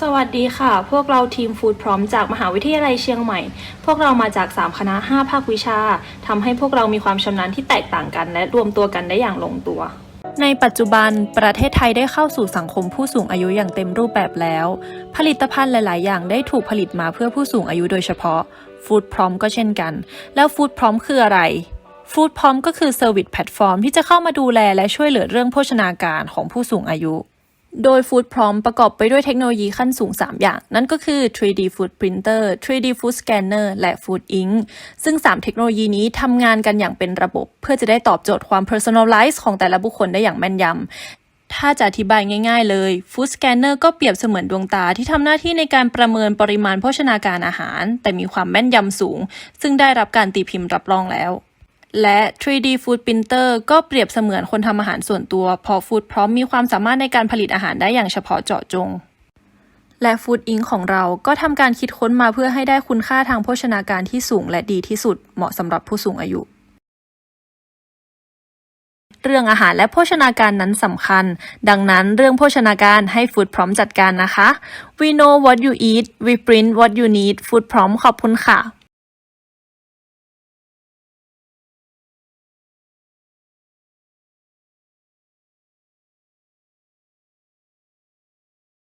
สวัสดีค่ะ พวกเราทีมฟู้ดพร้อมจากมหาวิทยาลัยเชียงใหม่ พวกเรามาจาก 3 คณะ 5 ภาควิชาทำให้พวกเรามีความชำนาญที่แตกต่างกัน และรวมตัวกันได้อย่างลงตัว ในปัจจุบันประเทศไทยได้เข้าสู่สังคมผู้สูงอายุอย่างเต็มรูปแบบแล้ว ผลิตภัณฑ์หลาย ๆ อย่างได้ถูกผลิตมาเพื่อผู้สูงอายุโดยเฉพาะฟู้ดพร้อมก็เช่นกัน แล้วฟู้ดพร้อมคืออะไรฟู้ดพร้อมก็คือเซอร์วิสแพลตฟอร์มที่จะเข้ามาดูแลและช่วยเหลือเรื่องโภชนาการของผู้สูงอายุ โดย Food พร้อมประกอบไปด้วยเทคโนโลยีขั้นสูง 3 อย่าง นั่นก็คือ 3D Food Printer 3D Food Scanner และ Food Ink ซึ่ง 3 เทคโนโลยีนี้ทำงานกันอย่างเป็นระบบ เพื่อจะได้ตอบโจทย์ความ personalize ของแต่ละบุคคลได้อย่างแม่นยำถ้าจะอธิบายง่าย ๆ เลย Food Scanner ก็เปรียบเสมือนดวงตาที่ทำหน้าที่ในการประเมินปริมาณโภชนาการอาหาร แต่มีความแม่นยำสูง ซึ่งได้รับการตีพิมพ์รับรองแล้ว และ 3D Food Printer ก็เปรียบเสมือนคนทำอาหารส่วนตัว พอ Food พร้อมมีความสามารถในการผลิตอาหารได้อย่างเฉพาะเจาะจง และ Food Inc ของเราก็ทำการคิดค้นมาเพื่อให้ได้คุณค่าทางโภชนาการที่สูงและดีที่สุดเหมาะสำหรับผู้สูงอายุเรื่องอาหารและโภชนาการนั้นสำคัญ ดังนั้นเรื่องโภชนาการให้ Food พร้อมจัดการนะคะ We know what you eat we print what you need Food พร้อมขอบคุณค่ะ